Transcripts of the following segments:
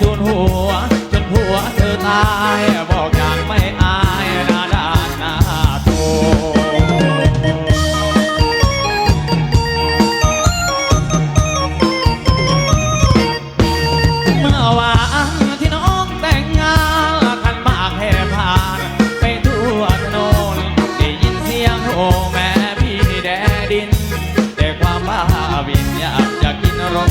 ทุนหัว จนหัวเธอตาย บอกอย่างไม่อายนาดานนาโทเมื่อวานที่น้องแต่งงานคันมากแห่ผ่าน ไปทั่วถนนได้ยินเสียงโอแม่พี่แดดิน แต่ความบ้าวินอยากจะกินรส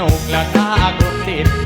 นุกและท่าคนติด